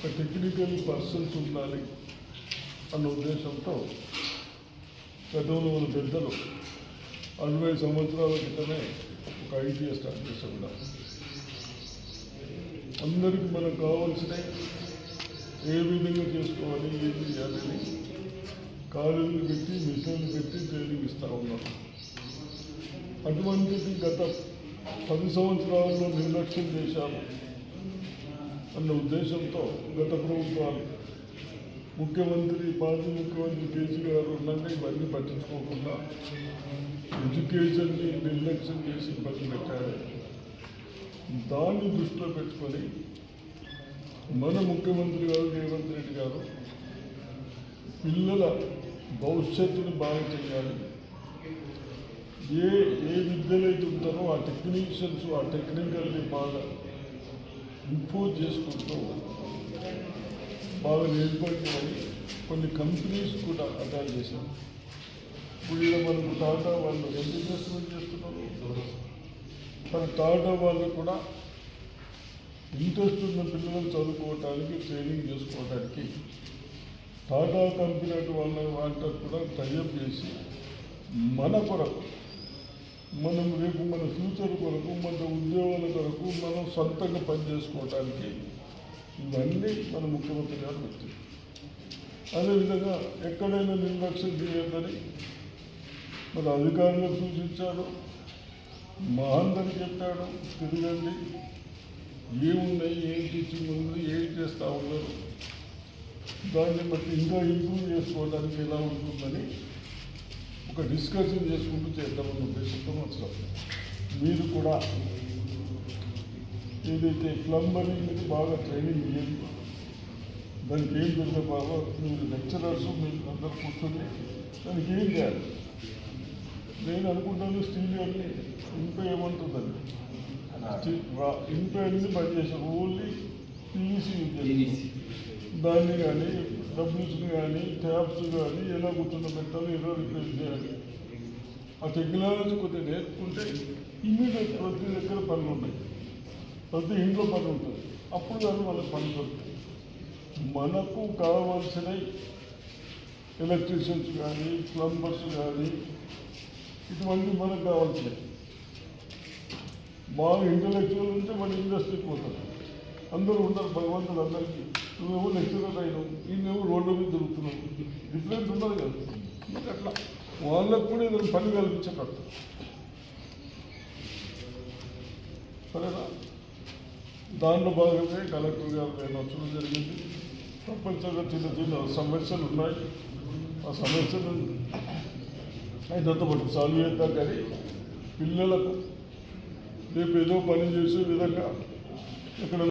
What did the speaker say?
ఒక technical persons ఉండాలి అన్న ఉద్దేశంతో గతంలో మన పెద్దలు అరవై సంవత్సరాల క్రితమే ఒక ఐటీఐ స్టార్ట్ చేసాం కూడా అందరికీ మనకు కావాల్సిన ఏ విధంగా చేసుకోవాలి ఏది చేయాలని కాలేజీలు పెట్టి మిషన్లు పెట్టి ట్రైనింగ్ ఇస్తూ ఉన్నాం అటువంటిది గత పది సంవత్సరాల్లో నిర్లక్ష్యం చేశాము. అన్న ఉద్దేశంతో గత ప్రభుత్వాలు ముఖ్యమంత్రి మాజీ ముఖ్యమంత్రి కేసీఆర్ ఉండగా ఇవన్నీ పట్టించుకోకుండా ఎడ్యుకేషన్ని నిర్లక్ష్యం చేసి ఇబ్బంది పెట్టారు. దాన్ని దృష్టిలో పెట్టుకొని మన ముఖ్యమంత్రి గారు రేవంత్ రెడ్డి గారు పిల్లల భవిష్యత్తుని బాగా చేయాలి ఏ ఏ విద్యలు అయితే ఉంటారో ఆ టెక్నీషియన్స్ ఆ టెక్నికల్ని బాగా ఇంపోజ్ చేసుకుంటూ బాగా నేర్పడుతుంది కొన్ని కంపెనీస్ కూడా అటాచ్ చేశాం ఇప్పుడు మనకు టాటా వాళ్ళు ఎంత ఇన్వెస్ట్మెంట్ చేస్తున్నారు? మన టాటా వాళ్ళు కూడా ఇంట్రెస్ట్ ఉన్న పిల్లలు చదువుకోవటానికి ట్రైనింగ్ చేసుకోవడానికి టాటా కంపెనీ వాళ్ళ వాళ్ళతో కూడా టైఅప్ చేసి మన కొరకు మనం రేపు మన ఫ్యూచర్ కొరకు మన ఉద్యోగాల కొరకు మనం సొంతంగా పనిచేసుకోవటానికి ఇవన్నీ మన ముఖ్యమంత్రి గారు పెట్టారు అదేవిధంగా ఎక్కడైనా నిర్లక్ష్యం చేయొద్దని మన అధికారులకు సూచించాడు మా అందరికి చెప్పాడు తిరగండి. ఏమున్నాయి ఏం టీచింగ్ ఉంది ఏం చేస్తూ ఉన్నారు? దాన్ని బట్టి ఇంకా ఇంప్రూవ్ చేసుకోవడానికి ఎలా ఉంటుందని ఒక డిస్కషన్ చేసుకుంటూ చేద్దామన్న ఉద్దేశంతో వచ్చాం మీరు కూడా ఏదైతే ప్లంబరింగ్ మీద బాగా ట్రైనింగ్ ఇవ్వండి దానికి ఏం పెద్ద బాగా మీరు లెక్చరర్స్ మీరు అందరు కూర్చొని దానికి ఏం చేయాలి? నేను అనుకుంటాను స్టీల్ అని ఇంపే ఏమంటుందని ఇంపే అనేది బంద్ చేశారు. ఓన్లీ పీవీసీ దాన్ని కానీ డబ్ల్యూస్ని కానీ ట్యాబ్స్ కానీ ఎలా కూర్చుండబెట్టాలి ఎలా రిప్లేస్ చేయాలి. ఆ టెక్నాలజీ కొద్దిగా నేర్చుకుంటే ఇమీడియట్ ప్రతి దగ్గర పనులు ఉన్నాయి ప్రతి ఇంట్లో పని ఉంటుంది. అప్పుడు కానీ వాళ్ళకి పని దొరుకుతుంది. మనకు కావాల్సిన ఎలక్ట్రీషియన్స్ కానీ ప్లంబర్స్ కానీ ఇటువంటి మనకు కావాల్సినవి. బాగా ఇంటలెక్చువల్ ఉంటే మన ఇండస్ట్రీకి పోతారు అందరూ ఉండరు భగవంతుడు అందరికీ నువ్వేమో లెక్చరర్ అయినావు ఈయనేమో రోడ్డు మీద దొరుకుతున్నావు డిఫరెన్స్ ఉండదు కదా. అట్లా? వాళ్ళకు కూడా ఏదైనా పని కల్పించేటట్టు సరేనా? దాంట్లో భాగంగా కలెక్టర్ గారు నేను వచ్చడం జరిగింది. తప్పనిసరిగా చిన్న చిన్న సమస్యలు ఉన్నాయి. ఆ సమస్యలు అయినంత పాటు సాల్వ్ చేద్దాం కానీ పిల్లలకు రేపు ఏదో పని చేసే విధంగా ఇక్కడ